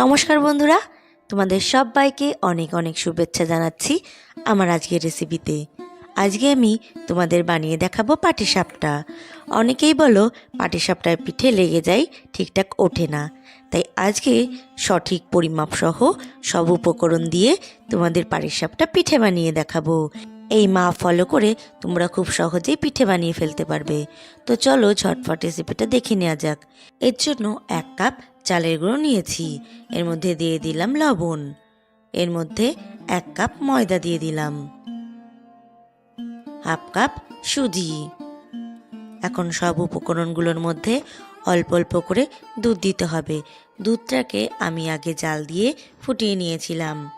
নমস্কার বন্ধুরা, তোমাদের সবাইকে অনেক অনেক শুভেচ্ছা জানাচ্ছি আমার আজকের রেসিপিতে আজকে আমি তোমাদের বানিয়ে দেখাবো পাটিসাপটা। অনেকেই বলো পাটিসাপটায় পিঠে লেগে যায় ঠিকঠাক ওঠে না। তাই আজকে সঠিক পরিমাপ সহ সব উপকরণ দিয়ে তোমাদের পাটিসাপটা পিঠে বানিয়ে দেখাবো। এই মাপ ফলো করে তোমরা খুব সহজেই পিঠে বানিয়ে ফেলতে পারবে। তো চলো ঝটফট রেসিপিটা দেখে নেওয়া যাক। এর জন্য এক কাপ চালের গুঁড়ো নিয়েছি। এর মধ্যে দিয়ে দিলাম লবণ। এর মধ্যে এক কাপ ময়দা দিয়ে দিলাম। হাফ কাপ সুজি। এখন সব উপকরণগুলোর মধ্যে অল্প অল্প করে দুধ দিতে হবে। দুধটাকে আমি আগে জাল দিয়ে ফুটিয়ে নিয়েছিলাম।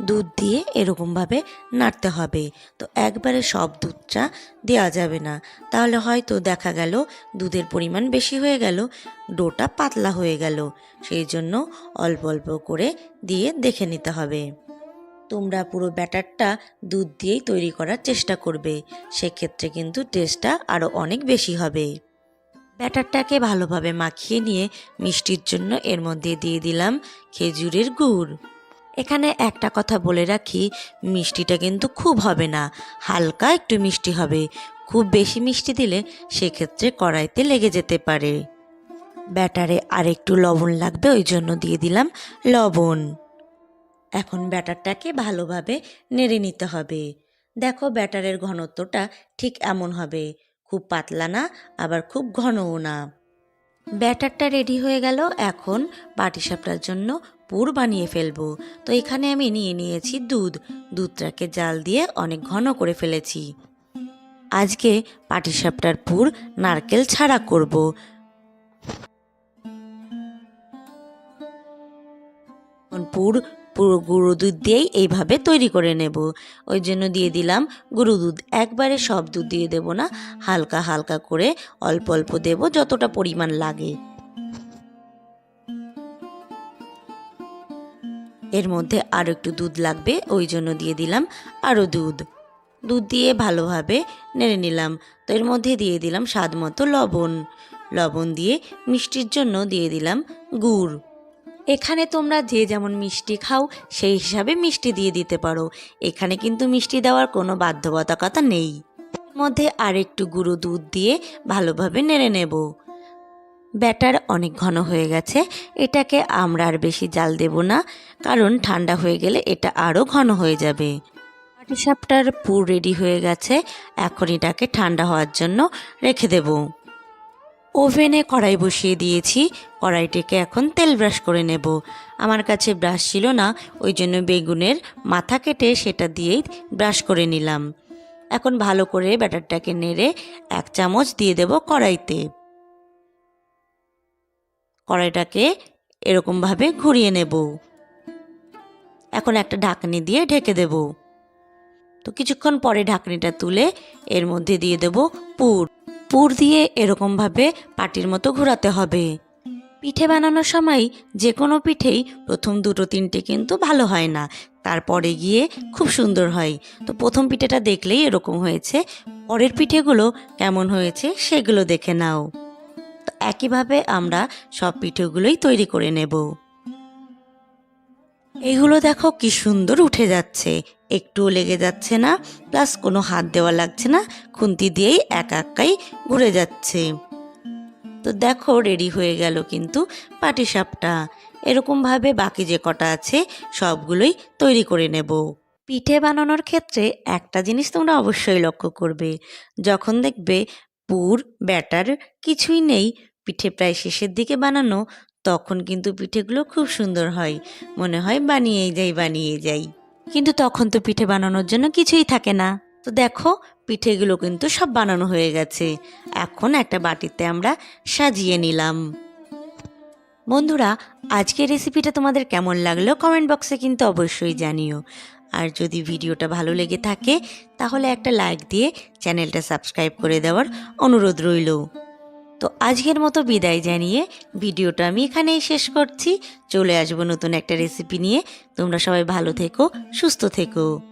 দুধ দিয়ে এরকমভাবে নাড়তে হবে। তো একবারে সব দুধটা দেওয়া যাবে না। তাহলে হয়তো দেখা গেল দুধের পরিমাণ বেশি হয়ে গেল, ডোটা পাতলা হয়ে গেল। সেই জন্য অল্প অল্প করে দিয়ে দেখে নিতে হবে। তোমরা পুরো ব্যাটারটা দুধ দিয়েই তৈরি করার চেষ্টা করবে। সেক্ষেত্রে কিন্তু টেস্টটা আরও অনেক বেশি হবে। ব্যাটারটাকে ভালোভাবে মাখিয়ে নিয়ে মিষ্টির জন্য এর মধ্যে দিয়ে দিলাম খেজুরের গুড়। এখানে একটা কথা বলে রাখি, মিষ্টিটা কিন্তু খুব হবে না, হালকা একটু মিষ্টি হবে। খুব বেশি মিষ্টি দিলে সেক্ষেত্রে কড়াইতে লেগে যেতে পারে। ব্যাটারে আর একটু লবণ লাগবে, ওই জন্য দিয়ে দিলাম লবণ। এখন ব্যাটারটাকে ভালোভাবে নেড়ে নিতে হবে। দেখো ব্যাটারের ঘনত্বটা ঠিক এমন হবে, খুব পাতলা না, আবার খুব ঘনও না। ব্যাটারটা রেডি হয়ে গেল, এখন পাটিসাপটার জন্য পুর বানিয়ে ফেলব। তো এখানে আমি নিয়ে নিয়েছি দুধ। দুধটাকে জাল দিয়ে অনেক ঘন করে ফেলেছি। আজকে পাটিসাপটার পুর নারকেল ছাড়া করব। পুর, পুরো গুঁড়ো দুধ দিয়েই এইভাবে তৈরি করে নেব। ওই জন্য দিয়ে দিলাম গুঁড়ো দুধ। একবারে সব দুধ দিয়ে দেব না, হালকা হালকা করে অল্প অল্প দেব যতটা পরিমাণ লাগে। এর মধ্যে আরও একটু দুধ লাগবে, ওই জন্য দিয়ে দিলাম আরও দুধ। দুধ দিয়ে ভালোভাবে নেড়ে নিলাম। তো এর মধ্যে দিয়ে দিলাম স্বাদ মতো লবণ। লবণ দিয়ে মিষ্টির জন্য দিয়ে দিলাম গুড়। এখানে তোমরা যে যেমন মিষ্টি খাও, সেই হিসাবে মিষ্টি দিয়ে দিতে পারো। এখানে কিন্তু মিষ্টি দেওয়ার কোনো বাধ্যবাধকতা নেই। মধ্যে আর একটু গুঁড়ো দুধ দিয়ে ভালোভাবে নেড়ে নেব। ব্যাটার অনেক ঘন হয়ে গেছে, এটাকে আমরা আর বেশি জাল দেব না, কারণ ঠান্ডা হয়ে গেলে এটা আরও ঘন হয়ে যাবে। পাটিসাপটার পুর রেডি হয়ে গেছে, এখন এটাকে ঠান্ডা হওয়ার জন্য রেখে দেব। ওভেনে কড়াই বসিয়ে দিয়েছি, কড়াইটিকে এখন তেল ব্রাশ করে নেব। আমার কাছে ব্রাশ ছিল না, ওই জন্য বেগুনের মাথা কেটে সেটা দিয়েই ব্রাশ করে নিলাম। এখন ভালো করে ব্যাটারটাকে নেড়ে এক চামচ দিয়ে দেব কড়াইতে। কড়াইটাকে এরকমভাবে ঘুরিয়ে নেব। এখন একটা ঢাকনি দিয়ে ঢেকে দেব। তো কিছুক্ষণ পরে ঢাকনিটা তুলে এর মধ্যে দিয়ে দেব পুর। পুর দিয়ে এরকমভাবে পাটির মতো ঘোরাতে হবে। পিঠে বানানোর সময় যে কোনো পিঠেই প্রথম দুটো তিনটে কিন্তু ভালো হয় না। তারপরে গিয়ে খুব সুন্দর হয়। তো প্রথম পিঠেটা দেখলেই এরকম হয়েছে। পরের পিঠেগুলো কেমন হয়েছে সেগুলো দেখে নাও। একইভাবে আমরা সব পিঠেগুলোই তৈরি করে নেব। এগুলো দেখো কি সুন্দর উঠে যাচ্ছে। একটুও লেগে যাচ্ছে না, প্লাস কোনো হাত দেওয়া লাগছে না, খুন্তি দিয়েই এক একাই ঘুরে যাচ্ছে। তো দেখো, রেডি হয়ে গেল কিন্তু পাটিসাপটা। এরকমভাবে বাকি যে কটা আছে, সবগুলোই তৈরি করে নেব। পিঠে বানানোর ক্ষেত্রে একটা জিনিস তোমরা অবশ্যই লক্ষ্য করবে। যখন দেখবে পুর, ব্যাটার কিছুই নেই পিঠে প্রায় শেষের দিকে বানানো, তখন কিন্তু পিঠেগুলো খুব সুন্দর হয়। মনে হয় বানিয়েই যাই বানিয়ে যাই কিন্তু তখন তো পিঠে বানানোর জন্য কিছুই থাকে না। তো দেখো, পিঠেগুলো কিন্তু সব বানানো হয়ে গেছে। এখন একটা বাটিতে আমরা সাজিয়ে নিলাম। বন্ধুরা, আজকের রেসিপিটা তোমাদের কেমন লাগল কমেন্ট বক্সে কিন্তু অবশ্যই জানিও। আর যদি ভিডিওটা ভালো লেগে থাকে, তাহলে একটা লাইক দিয়ে চ্যানেলটা সাবস্ক্রাইব করে দেওয়ার অনুরোধ রইল। তো আজকের মতো বিদায় জানিয়ে ভিডিওটা আমি এখানেই শেষ করছি। চলে আসব নতুন একটা রেসিপি নিয়ে। তোমরা সবাই ভালো থেকো, সুস্থ থেকো।